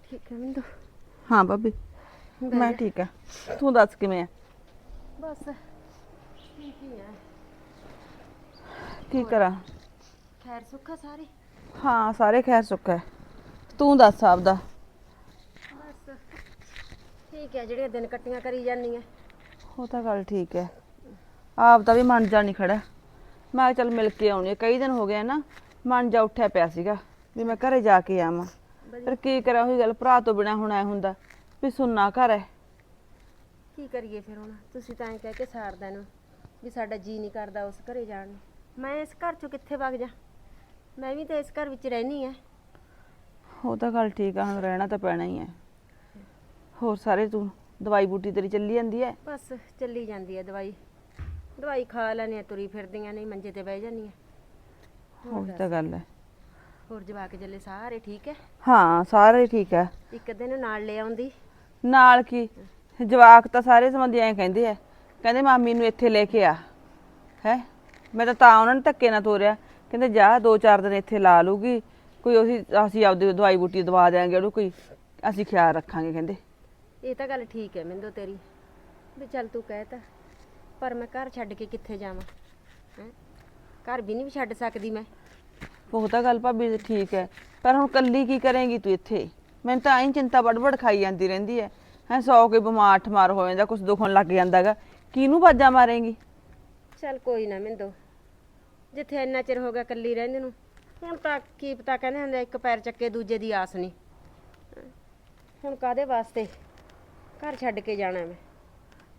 ਠੀਕ ਹੈ ਮਿੰਦੋ। ਹਾਂ ਭਾਬੀ ਮੈਂ ਠੀਕ ਆ ਤੂੰ ਦੱਸ ਕਿਵੇਂ ਆ ਬਸ ਠੀਕ ਹੀ ਹੈ। ਕੀ ਕਰਾਂ? ਖੈਰ ਸੁੱਖਾ ਸਾਰੇ? ਹਾਂ ਸਾਰੇ ਖੈਰ ਸੁੱਖ ਹੈ। ਤੂੰ ਦੱਸ ਆਪਦਾ। ਠੀਕ ਹੈ ਜਿਹੜੀਆਂ ਦਿਨ ਕੱਟੀਆਂ ਕਰੀ ਜਾਂਦੀਆਂ ਉਹ ਤਾਂ ਗੱਲ ਠੀਕ ਹੈ। ਆਪ ਦਾ ਵੀ ਮਨ ਜਾ ਨਹੀਂ ਖੜਾ ਮੈਂ ਕਿਹਾ ਚੱਲ ਮਿਲ ਕੇ ਆਉਣੀ ਆ। ਕਈ ਦਿਨ ਹੋ ਗਏ ਨਾ ਮਨ ਜਾ ਉੱਠਿਆ ਪਿਆ ਸੀਗਾ ਵੀ ਮੈਂ ਘਰੇ ਜਾ ਕੇ ਆਵਾਂ। ਪਰ ਕੀ ਕਰਾਂ ਉਹੀ ਗੱਲ ਭਰਾ ਤੋਂ ਬਿਨਾ ਹੁਣ ਐ ਹੁੰਦਾ ਵੀ ਸੁਣਨਾ ਘਰ ਹੈ। ਕੀ ਕਰੀਏ ਫਿਰ ਹੁਣ? ਤੁਸੀਂ ਤਾਂ ਐਂ ਕਹਿ ਕੇ ਸਾਰਦਾ ਨੂੰ ਵੀ ਸਾਡਾ ਜੀ ਨਹੀਂ ਕਰਦਾ ਉਸ ਘਰੇ ਜਾਣ ਨੂੰ। ਮੈਂ ਇਸ ਘਰ ਚੋਂ ਕਿੱਥੇ ਵਗ ਜਾ? ਮੈਂ ਵੀ ਤਾਂ ਇਸ ਘਰ ਵਿੱਚ ਰਹਿਣੀ ਹੈ ਉਹ ਤਾਂ ਗੱਲ ਠੀਕ ਆ ਹੁਣ ਰਹਿਣਾ ਤਾਂ ਪੈਣਾ ਹੀ ਹੈ। ਹੋਰ ਸਾਰੇ ਤੂੰ ਦਵਾਈ ਬੂਟੀ ਤੇਰੀ ਚੱਲੀ ਜਾਂਦੀ ਹੈ ਬਸ ਚੱਲੀ ਜਾਂਦੀ ਹੈ ਦਵਾਈ। ਦਵਾਈ ਖਾ ਲੈਣੇ ਤੁਰੀ ਫਿਰਦੀਆਂ ਨਹੀਂ ਮੰਜੇ ਤੇ ਬਹਿ ਜਾਂਦੀਆਂ। ਉਹੀ ਤਾਂ ਗੱਲ ਹੈ ਹੋਰ ਜਵਾਕ ਜੱਲੇ ਸਾਰੇ ਠੀਕ ਹੈ ਹਾਂ ਸਾਰੇ ਠੀਕ ਹੈ ਇੱਕ ਦਿਨ ਨਾਲ ਲੈ ਆਉਂਦੀ। ਨਾਲ ਕੀ? ਜਵਾਕ ਤਾਂ ਸਾਰੇ ਸੰਬੰਧੀ ਐਂ ਕਹਿੰਦੇ ਆ ਕਹਿੰਦੇ ਮਾਮੀ ਨੂੰ ਇੱਥੇ ਲੈ ਕੇ ਆ। ਹੈ? ਮੈਂ ਤਾਂ ਤਾਂ ਉਹਨਾਂ ਨੇ ਧੱਕੇ ਨਾਲ ਤੋਰਿਆ। ਕਹਿੰਦੇ ਜਾ ਦੋ ਚਾਰ ਦਿਨ ਇੱਥੇ ਲਾ ਲੂਗੀ। ਕੋਈ ਅਸੀਂ ਅਸੀਂ ਆਪਦੀ ਦਵਾਈ ਬੂਟੀ ਦਵਾ ਦਿਆਂਗੇ ਉਹਨੂੰ ਕੋਈ ਅਸੀਂ ਖਿਆਲ ਰੱਖਾਂਗੇ ਕਹਿੰਦੇ। ਇਹ ਤਾਂ ਗੱਲ ਠੀਕ ਹੈ ਮਿੰਦੋ ਤੇਰੀ ਵੀ ਚੱਲ ਤੂੰ ਕਹਿ ਤਾ ਪਰ ਮੈਂ ਘਰ ਛੱਡ ਕੇ ਕਿੱਥੇ ਜਾਵਾਂ? ਹੈਂ? ਘਰ ਵੀ ਨਹੀਂ ਛੱਡ ਸਕਦੀ ਮੈਂ। ਉਹ ਤਾਂ ਗੱਲ ਭਾਬੀ ਠੀਕ ਹੈ ਪਰ ਹੁਣ ਕੱਲੀ ਕੀ ਕਰੇਂਗੀ ਤੂੰ ਇੱਥੇ? ਮੈਨੂੰ ਤਾਂ ਐਂ ਚਿੰਤਾ ਬੜਬੜ ਖਾਈ ਜਾਂਦੀ ਰਹਿੰਦੀ ਹੈ। ਹੈ ਸੌ ਕੋਈ ਬਿਮਾਰ ਠਮਾਰ ਹੋ ਜਾਂਦਾ ਕੁਝ ਦੁਖਣ ਲੱਗ ਜਾਂਦਾਗਾ। ਕਿਹਨੂੰ ਬਾਜਾ ਮਾਰੇਂਗੀ? ਚੱਲ ਕੋਈ ਨਾ ਮਿੰਦੋ ਜਿੱਥੇ ਇੰਨਾ ਚਿਰ ਹੋ ਗਿਆ ਇਕੱਲੀ ਰਹਿੰਦੇ ਨੂੰ ਹੁਣ ਤਾਂ ਕੀ ਪਤਾ ਕਹਿੰਦੇ ਹੁੰਦੇ ਆ, ਇੱਕ ਪੈਰ ਚੱਕੇ ਦੂਜੇ ਦੀ ਆਸ ਨਹੀਂ ਹੁਣ ਕਾਦੇ ਵਾਸਤੇ? ਘਰ ਛੱਡ ਕੇ ਜਾਣਾ ਮੈਂ।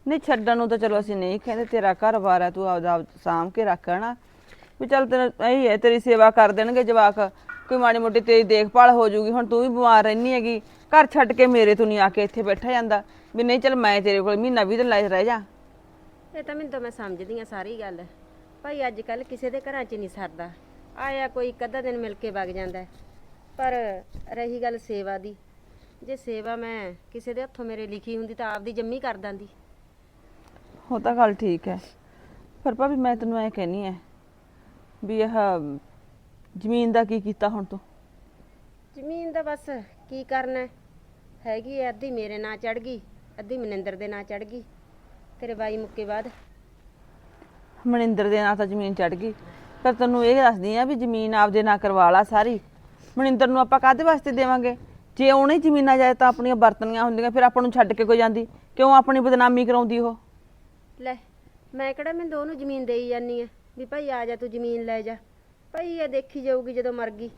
ਨਹੀਂ ਛੱਡਣ ਨੂੰ ਤਾਂ ਚਲੋ ਅਸੀਂ ਨਹੀਂ ਕਹਿੰਦੇ ਤੇਰਾ ਘਰ-ਬਾਰ ਹੈ ਤੂੰ ਆਪਦਾ ਆਪ ਸਾਂਭ ਕੇ ਰੱਖ ਵੀ ਚੱਲ ਤੇਰਾ ਇਹੀ ਹੈ ਤੇਰੀ ਸੇਵਾ ਕਰ ਦੇਣਗੇ ਜਵਾਕ। ਕੋਈ ਮਾੜੀ ਮੋਟੀ ਤੇਰੀ ਦੇਖਭਾਲ ਹੋ ਜੂਗੀ ਹੁਣ ਤੂੰ ਵੀ ਬਿਮਾਰ ਰਹਿਨੀ ਹੈਗੀ। ਘਰ ਛੱਡ ਕੇ ਮੇਰੇ ਤੋਂ ਨਹੀਂ ਆ ਕੇ ਇੱਥੇ ਬੈਠਾ ਜਾਂਦਾ। ਵੀ ਨਹੀਂ ਚੱਲ ਮੈਂ ਤੇਰੇ ਕੋਲ ਮਹੀਨਾ ਵੀ ਦਿਨ ਲੈ ਰਹਿ ਜਾ। ਇਹ ਤਾਂ ਮੈਨੂੰ ਤਾਂ ਮੈਂ ਸਮਝਦੀ ਆ ਸਾਰੀ ਗੱਲ। ਭਾਈ ਅੱਜ ਕੱਲ ਕਿਸੇ ਦੇ ਘਰਾਂ 'ਚ ਨਹੀਂ ਸਰਦਾ। ਆਇਆ ਕੋਈ ਇੱਕ ਅੱਧਾ ਦਿਨ ਮਿਲ ਕੇ ਵਗ ਜਾਂਦਾ। ਹੈ। ਪਰ ਰਹੀ ਗੱਲ ਸੇਵਾ ਦੀ। ਜੇ ਸੇਵਾ ਮੈਂ ਕਿਸੇ ਦੇ ਹੱਥੋਂ ਮੇਰੇ ਲਿਖੀ ਹੁੰਦੀ ਤਾਂ ਆਪਦੀ ਜੰਮੀ ਕਰ ਦਾਂਦੀ। ਉਹ ਤਾਂ ਗੱਲ ਠੀਕ ਹੈ। ਪਰ ਭਾਵੇਂ ਮੈਂ ਤੈਨੂੰ ਐ ਕਹਿਨੀ ਐ ਵੀ ਇਹ ਜ਼ਮੀਨ ਦਾ ਕੀ ਕੀਤਾ ਹੁਣ ਤੂੰ? ਜ਼ਮੀਨ ਦਾ ਬਸ ਕੀ ਕਰਨਾ ਹੈ? ਹੈਗੀ ਹੈ ਅੱਧੀ ਮੇਰੇ ਨਾਂ ਚੜ ਗਈ ਅੱਧੀ ਮਨਿੰਦਰ ਦੇ ਨਾਂ ਚੜ ਗਈ ਤੇਰੇ ਬਾਈ ਮੁੱਕੇ ਬਾਅਦ। ਮਨਿੰਦਰ ਦੇ ਨਾਂ ਤਾਂ ਜ਼ਮੀਨ ਚੜ ਗਈ। ਪਰ ਤੈਨੂੰ ਇਹ ਦੱਸਦੀ ਆ ਵੀ ਜ਼ਮੀਨ ਆਪਦੇ ਨਾਂ ਕਰਵਾ ਲਾ ਸਾਰੀ। ਮਨਿੰਦਰ ਨੂੰ ਆਪਾਂ ਕਾਹਦੇ ਵਾਸਤੇ ਦੇਵਾਂਗੇ? ਜੇ ਉਹਨੇ ਜ਼ਮੀਨਾਂ ਜਾਏ ਤਾਂ ਆਪਣੀਆਂ ਵਰਤਣੀਆਂ ਹੁੰਦੀਆਂ ਫਿਰ ਆਪਾਂ ਨੂੰ ਛੱਡ ਕੇ ਕੋਈ ਜਾਂਦੀ? ਕਿਉਂ ਆਪਣੀ ਬਦਨਾਮੀ ਕਰਾਉਂਦੀ ਉਹ? ਲੈ ਮੈਂ ਕਿਹੜਾ ਮੈਂ ਦੋਨੋਂ ਜ਼ਮੀਨ ਦੇਈ ਜਾਨੀ ਆ? ਵੀ ਭਾਈ ਆ ਜਾ ਤੂੰ ਜ਼ਮੀਨ ਲੈ ਜਾ। ਭਾਈ ਇਹ ਦੇਖੀ ਜਾਊਗੀ ਜਦੋਂ ਮਰ ਗਈ।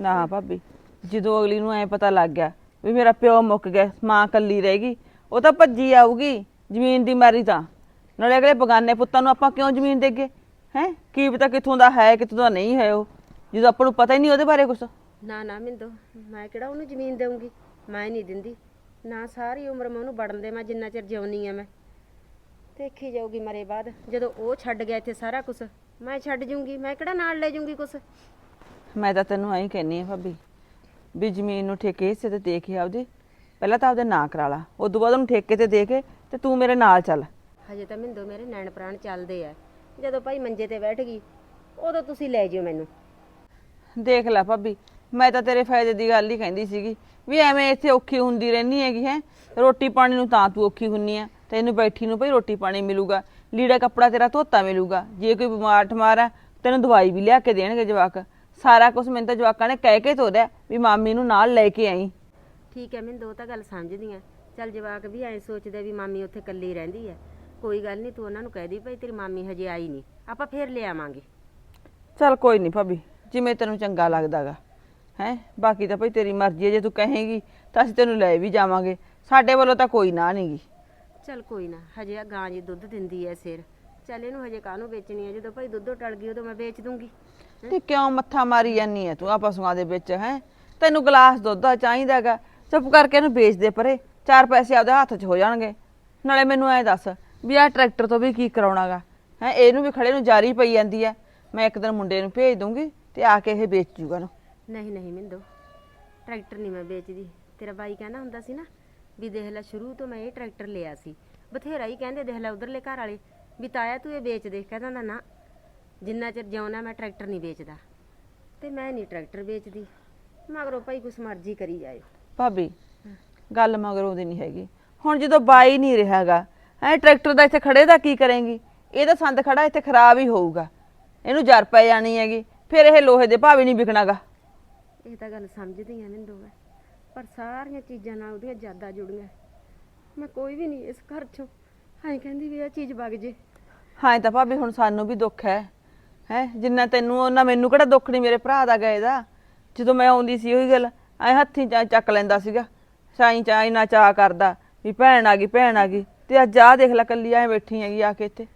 ਨਾ ਭਾਬੀ ਜਦੋਂ ਅਗਲੀ ਨੂੰ ਐ ਪਤਾ ਲੱਗ ਗਿਆ ਵੀ ਮੇਰਾ ਪਿਓ ਮੁੱਕ ਗਿਆ ਮਾਂ ਕੱਲੀ ਰਹਿ ਗਈ ਉਹ ਤਾਂ ਭੱਜੀ ਆਊਗੀ ਜ਼ਮੀਨ ਦੀ ਮਾਰੀ ਤਾਂ। ਨਾਲੇ ਅਗਲੇ ਬਗਾਨੇ ਪੁੱਤਾਂ ਨੂੰ ਆਪਾਂ ਕਿਉਂ ਜ਼ਮੀਨ ਦੇਗੇ ਹੈ? ਕੀ ਪਤਾ ਕਿੱਥੋਂ ਦਾ ਹੈ ਕਿੱਥੋਂ ਦਾ ਨਹੀਂ ਹੈ ਉਹ। ਜਦੋਂ ਆਪਾਂ ਨੂੰ ਪਤਾ ਹੀ ਨਹੀਂ ਉਹਦੇ ਬਾਰੇ ਕੁਝ ਨਾ ਨਾ ਮਿੰਦੋ ਮੈਂ ਕਿਹੜਾ ਉਹਨੂੰ ਜ਼ਮੀਨ ਦੇਵਾਂਗੀ ਮੈਂ ਨਹੀਂ ਦਿੰਦੀ। ਨਾ ਸਾਰੀ ਉਮਰ ਮੈਂ ਉਹਨੂੰ ਵੜਨ ਦੇ ਮੈਂ ਜਿੰਨਾ ਚਿਰ ਜਿਉਣੀ ਆ ਮੈਂ। ਦੇਖੀ ਜਾਊਗੀ ਮਰੇ ਬਾਅਦ ਜਦੋਂ ਉਹ ਛੱਡ ਗਿਆ ਇੱਥੇ ਸਾਰਾ ਕੁਝ ਮੈਂ ਛੱਡ ਜੂੰਗੀ ਮੈਂ ਕਿਹੜਾ ਨਾਲ ਲੈ ਜੂੰਗੀ ਕੁਝ ਮੈਂ ਤਾਂ ਤੈਨੂੰ ਐਂ ਕਹਿੰਨੀ ਆ ਭਾਬੀ ਵੀ ਜ਼ਮੀਨ ਨੂੰ ਠੇਕੇ ਹਿੱਸੇ ਤੇ ਦੇ ਕੇ ਆਪਦੇ ਪਹਿਲਾਂ ਤਾਂ ਆਪਦੇ ਨਾਂ ਕਰਾ ਲਾ ਉਦੋਂ ਬਾਅਦ ਉਹਨੂੰ ਠੇਕੇ ਤੇ ਦੇ ਕੇ ਤੇ ਤੂੰ ਮੇਰੇ ਨਾਲ ਚੱਲ। ਹਜੇ ਤਾਂ ਮਿੰਦੋ ਮੇਰੇ ਨੈਣ ਪ੍ਰਾਣ ਚੱਲਦੇ ਆ। ਜਦੋਂ ਭਾਈ ਮੰਜੇ ਤੇ ਬੈਠ ਗਈ ਉਦੋਂ ਤੁਸੀਂ ਲੈ ਜਿਓ ਮੈਨੂੰ। ਦੇਖ ਲੈ ਭਾਬੀ ਮੈਂ ਤਾਂ ਤੇਰੇ ਫਾਇਦੇ ਦੀ ਗੱਲ ਹੀ ਕਹਿੰਦੀ ਸੀਗੀ ਵੀ ਐਵੇਂ ਇੱਥੇ ਔਖੀ ਹੁੰਦੀ ਰਹਿਣੀ ਹੈਗੀ ਹੈ। ਰੋਟੀ ਪਾਣੀ ਨੂੰ ਤਾਂ ਤੂੰ ਔਖੀ ਹੁੰਨੀ ਆ ਤੈਨੂੰ ਬੈਠੀ ਨੂੰ ਭਈ ਰੋਟੀ ਪਾਣੀ ਮਿਲੂਗਾ ਲੀੜਾ ਕੱਪੜਾ ਤੇਰਾ ਧੋਤਾ ਮਿਲੂਗਾ ਜੇ ਕੋਈ ਬਿਮਾਰ ਠਮਾਰ ਆ ਤੈਨੂੰ ਦਵਾਈ ਵੀ ਲਿਆ ਕੇ ਦੇਣਗੇ ਜਵਾਕ। ਸਾਰਾ ਕੁਝ ਮੈਨੂੰ ਤਾਂ ਜਵਾਕਾਂ ਨੇ ਕਹਿ ਕੇ ਤੋਰਿਆ ਵੀ ਮਾਮੀ ਨੂੰ ਨਾਲ ਲੈ ਕੇ ਆਈ। ਠੀਕ ਹੈ ਮਿੰਦੋ ਤਾਂ ਗੱਲ ਸਮਝਦੀ ਆ। ਚੱਲ ਜਵਾਕ ਵੀ ਐਂ ਸੋਚਦੇ ਵੀ ਮਾਮੀ ਉੱਥੇ ਇਕੱਲੀ ਰਹਿੰਦੀ ਐ ਕੋਈ ਗੱਲ ਨਹੀਂ ਤੂੰ ਉਹਨਾਂ ਨੂੰ ਕਹਿ ਦੀ ਭਾਈ ਤੇਰੀ ਮਾਮੀ ਹਜੇ ਆਈ ਨਹੀਂ ਆਪਾਂ ਫੇਰ ਲੈ ਆਵਾਂਗੇ ਚੱਲ ਕੋਈ ਨਹੀਂ ਭਾਬੀ ਜਿਵੇਂ ਤੈਨੂੰ ਚੰਗਾ ਲੱਗਦਾਗਾ। ਹੈ? ਬਾਕੀ ਤਾਂ ਭਈ ਤੇਰੀ ਮਰਜ਼ੀ ਹੈ ਜੇ ਤੂੰ ਕਹੇਂਗੀ ਤਾਂ ਅਸੀਂ ਤੈਨੂੰ ਲੈ ਵੀ ਜਾਵਾਂਗੇ। ਸਾਡੇ ਵੱਲੋਂ ਤਾਂ ਕੋਈ ਨਾ ਨਹੀਂਗੀ ਚੱਲ ਕੋਈ ਨਾ ਹਜੇ ਆ ਗਾਂ ਜੀ ਦੁੱਧ ਦਿੰਦੀ ਐ ਸਿਰ। ਚੱਲ ਇਹਨੂੰ ਹਜੇ ਕਾਹਨੂੰ ਵੇਚਣੀ ਐ? ਜਦੋਂ ਭਾਈ ਦੁੱਧੋਂ ਟਲ ਗਈ ਉਦੋਂ ਮੈਂ ਵੇਚ ਦੂੰਗੀ। ਤੇ ਕਿਉਂ ਮੱਥਾ ਮਾਰੀ ਜਾਨੀ ਐ? ਤੂੰ ਆ ਪਸ਼ੂਆਂ ਦੇ ਵਿੱਚ ਹੈ? ਤੈਨੂੰ ਗਲਾਸ ਦੁੱਧ ਦਾ ਚਾਹੀਦਾਗਾ ਚੁੱਪ ਕਰਕੇ ਇਹਨੂੰ ਵੇਚ ਦੇ ਪਰੇ। ਚਾਰ ਪੈਸੇ ਆਪਦੇ ਹੱਥ 'ਚ ਹੋ ਜਾਣਗੇ। ਨਾਲੇ ਮੈਨੂੰ ਐ ਦੱਸ ਵੀ ਆ ਟਰੈਕਟਰ ਤੋਂ ਵੀ ਕੀ ਕਰਾਉਣਾਗਾ? ਹੈ? ਇਹਨੂੰ ਵੀ ਖੜੇ ਨੂੰ ਜਾਰੀ ਪਈ ਜਾਂਦੀ ਐ। ਮੈਂ ਇੱਕ ਦਿਨ ਮੁੰਡੇ ਨੂੰ ਭੇਜ ਦੂੰਗੀ ਤੇ ਆ ਕੇ ਇਹ ਵੇਚ ਜੂਗਾ ਨੂੰ ਨਹੀਂ ਨਹੀਂ ਮਿੰਦੋ। ਟਰੈਕਟਰ ਨਹੀਂ ਮੈਂ ਵੇਚਦੀ। ਤੇਰਾ ਬਾਈ ਕਹਿੰਦਾ ਹੁੰਦਾ ਸੀ ਨਾ ਵੀ ਦੇਖ ਲੈ ਸ਼ੁਰੂ ਤੋਂ ਮੈਂ ਇਹ ਟਰੈਕਟਰ ਲਿਆ ਸੀ। ਬਥੇਰਾ ਹੀ ਕਹਿੰਦੇ ਦੇਖ ਲੈ ਉਧਰਲੇ ਘਰ ਵਾਲੇ ਵੀ ਤਾਇਆ ਤੂੰ ਇਹ ਵੇਚ ਦੇ। ਕਹਿੰਦਾ ਹੁੰਦਾ ਨਾ ਜਿੰਨਾ ਚਿਰ ਜਿਉਣਾ ਮੈਂ ਟਰੈਕਟਰ ਨਹੀਂ ਵੇਚਦਾ। ਤੇ ਮੈਂ ਨਹੀਂ ਟਰੈਕਟਰ ਵੇਚਦੀ। ਮਗਰੋਂ ਭਾਈ ਕੁਛ ਮਰਜ਼ੀ ਕਰੀ ਜਾਏ ਭਾਬੀ ਗੱਲ ਮਗਰੋਂ ਦੀ ਨਹੀਂ ਹੈਗੀ। ਹੁਣ ਜਦੋਂ ਬਾਈ ਨਹੀਂ ਰਿਹਾਗਾ ਹੈ ਟਰੈਕਟਰ ਦਾ ਇੱਥੇ ਖੜੇ ਦਾ ਕੀ ਕਰੇਂਗੀ? ਇਹ ਤਾਂ ਸੰਦ ਖੜਾ ਇੱਥੇ ਖਰਾਬ ਹੀ ਹੋਊਗਾ। ਇਹਨੂੰ ਜਰ ਪੈ ਜਾਣੀ ਹੈਗੀ ਫਿਰ ਇਹ ਲੋਹੇ ਦੇ ਭਾਅ ਵੀ ਨਹੀਂ ਵਿਕਣਾਗਾ। ਇਹ ਤਾਂ ਗੱਲ ਸਮਝਦੀ ਆ ਮਿੰਦੋ ਮੈਂ। ਪਰ ਸਾਰੀਆਂ ਚੀਜ਼ਾਂ ਨਾਲ ਉਹਦੀਆਂ ਯਾਦਾਂ ਜੁੜੀਆਂ। ਮੈਂ ਕੋਈ ਵੀ ਨਹੀਂ ਇਸ ਘਰ ਚੋਂ। ਹਾਂ ਕਹਿੰਦੀ ਵੀ ਇਹ ਚੀਜ਼ ਵਗ ਜੇ। ਹਾਂ ਤਾਂ ਭਾਬੀ ਹੁਣ ਸਾਨੂੰ ਵੀ ਦੁੱਖ ਹੈ। ਹੈ ਜਿੰਨਾ ਤੈਨੂੰ ਉਹਨਾਂ ਮੈਨੂੰ ਕਿਹੜਾ ਦੁੱਖ ਨਹੀਂ ਮੇਰੇ ਭਰਾ ਦਾ ਗਏ ਦਾ ਜਦੋਂ ਮੈਂ ਆਉਂਦੀ ਸੀ ਉਹੀ ਗੱਲ ਐ ਹੱਥੀਂ ਚਾ ਚੱਕ ਲੈਂਦਾ ਸੀਗਾ। ਸਾਈਂ ਚਾ ਇੰਨਾ ਚਾਹ ਕਰਦਾ ਵੀ ਭੈਣ ਆ ਗਈ ਭੈਣ ਆ ਗਈ। ਤੇ ਅੱਜ ਆਹ ਦੇਖ ਲੈ ਕੱਲੀ ਐ ਬੈਠੀ ਹੈਗੀ ਆ ਕੇ ਇੱਥੇ।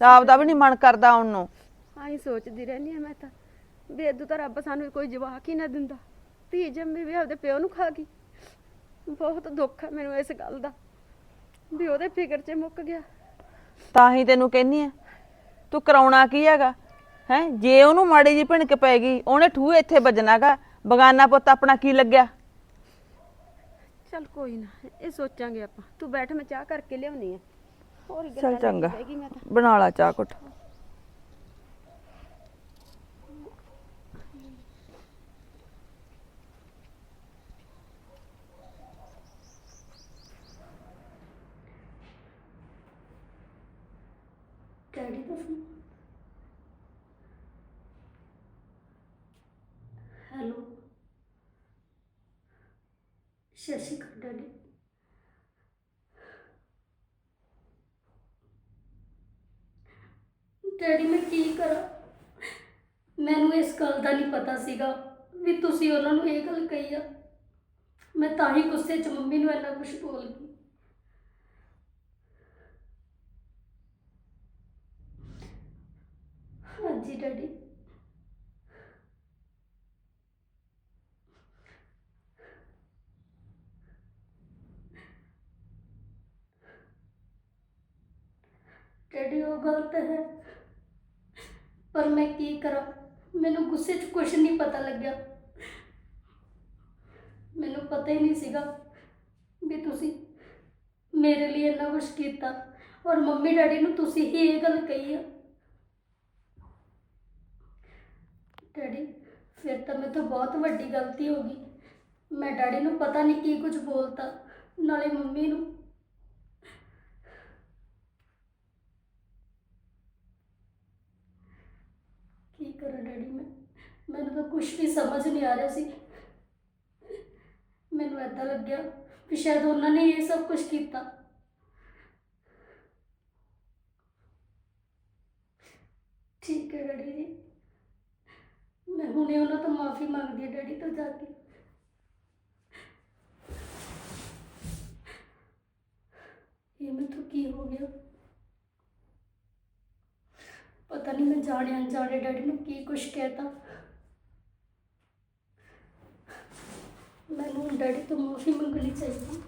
ਤਾਂ ਆਪਦਾ ਵੀ ਨਹੀਂ ਮਨ ਕਰਦਾ ਆਉਣ ਨੂੰ ਆਈ ਸੋਚਦੀ ਰਹਿੰਦੀ ਆ ਮੈਂ ਤਾਂ। ਵੀ ਇਦੋਂ ਤਾਂ ਰੱਬ ਸਾਨੂੰ ਕੋਈ ਜਵਾਕ ਹੀ ਨਾ ਦਿੰਦਾ। ਧੀ ਜੰਮੀ ਵੀ ਆਪਦੇ ਪਿਓ ਨੂੰ ਖਾ ਗਈ। ਬਹੁਤ ਦੁੱਖ ਹੈ ਮੈਨੂੰ ਇਸ ਗੱਲ ਦਾ ਵੀ ਉਹਦੇ ਫਿਕਰ 'ਚ ਮੁੱਕ ਗਿਆ। ਤਾਂ ਹੀ ਤੈਨੂੰ ਕਹਿੰਨੀ ਆ ਤੂੰ ਕਰਾਉਣਾ ਕੀ ਹੈਗਾ? ਹੈ? ਜੇ ਉਹਨੂੰ ਮਾੜੀ ਜੀ ਭਿਣਕ ਪੈ ਗਈ ਉਹਨੇ ਠੂਹ ਇੱਥੇ ਵੱਜਣਾਗਾ ਬਗਾਨਾ ਪੁੱਤ ਆਪਣਾ ਕੀ ਲੱਗਿਆ? ਚੱਲ ਕੋਈ ਨਾ ਇਹ ਸੋਚਾਂਗੇ ਆਪਾਂ। ਤੂੰ ਬੈਠ ਮੈਂ ਚਾਹ ਕਰਕੇ ਲਿਆਉਣੀ ਆ। ਹੋਰ ਚੱਲ ਗੱਲਾਂ ਚੰਗਾ। ਹੈਗੀ ਮੈਂ ਤਾਂ। ਬਣਾ ਲਾ ਚਾਹ ਕੁੱਟ ਡੈਡੀ ਦਾ ਹੈਲੋ। ਸਤਿ ਸ਼੍ਰੀ ਅਕਾਲ ਡੈਡੀ। ਡੈਡੀ, ਮੈਂ ਕੀ ਕਰਾਂ? ਮੈਨੂੰ ਇਸ ਗੱਲ ਦਾ ਨਹੀਂ ਪਤਾ ਸੀਗਾ ਵੀ ਤੁਸੀਂ ਉਹਨਾਂ ਨੂੰ ਇਹ ਗੱਲ ਕਹੀ ਆ। ਮੈਂ ਤਾਂ ਹੀ ਗੁੱਸੇ 'ਚ ਮੰਮੀ ਨੂੰ ਇੰਨਾ ਕੁਝ ਬੋਲ ਗਈ। ਹਾਂਜੀ, ਡੈਡੀ। ਡੈਡੀ, ਉਹ ਗਲਤ ਹੈ। ਪਰ ਮੈਂ ਕੀ ਕਰਾਂ? ਮੈਨੂੰ ਗੁੱਸੇ 'ਚ ਕੁਝ ਨਹੀਂ ਪਤਾ ਲੱਗਿਆ। ਮੈਨੂੰ ਪਤਾ ਹੀ ਨਹੀਂ ਸੀਗਾ ਵੀ ਤੁਸੀਂ ਮੇਰੇ ਲਈ ਇੰਨਾ ਕੁਝ ਕੀਤਾ। ਔਰ ਮੰਮੀ ਡੈਡੀ ਨੂੰ ਤੁਸੀਂ ਹੀ ਇਹ ਗੱਲ ਕਹੀ ਆ। ਡੈਡੀ, ਫਿਰ ਤਾਂ ਮੇਰੇ ਤੋਂ ਬਹੁਤ ਵੱਡੀ ਗਲਤੀ ਹੋ ਗਈ। ਮੈਂ ਡੈਡੀ ਨੂੰ ਪਤਾ ਨਹੀਂ ਕੀ ਕੁਝ ਬੋਲਤਾ, ਨਾਲੇ ਮੰਮੀ ਨੂੰ। ਕੀ ਕਰਾਂ ਡੈਡੀ, ਮੈਂ, ਮੈਨੂੰ ਤਾਂ ਕੁਝ ਵੀ ਸਮਝ ਨਹੀਂ ਆ ਰਿਹਾ ਸੀ। ਮੈਨੂੰ ਏਦਾਂ ਲੱਗਿਆ ਕਿ ਸ਼ਾਇਦ ਉਹਨਾਂ ਨੇ ਇਹ ਸਭ ਕੁਝ ਕੀਤਾ। ਠੀਕ ਹੈ ਡੈਡੀ। ਹੁਣੇ ਉਹਨਾਂ ਤੋਂ ਮਾਫੀ ਮੰਗਦੀ ਹਾਂ ਡੈਡੀ ਤੋਂ ਜਾ ਕੇ। ਇਹ ਮੈਨੂੰ ਕੀ ਹੋ ਗਿਆ? ਪਤਾ ਨਹੀਂ ਮੈਂ ਜਾਣੇ ਅਣਜਾਣੇ ਡੈਡੀ ਨੂੰ ਕੀ ਕੁਛ ਕਹਿਤਾ। ਮੈਨੂੰ ਮੈਨੂੰ ਡੈਡੀ ਤੋਂ ਮਾਫੀ ਮੰਗਣੀ ਚਾਹੀਦੀ।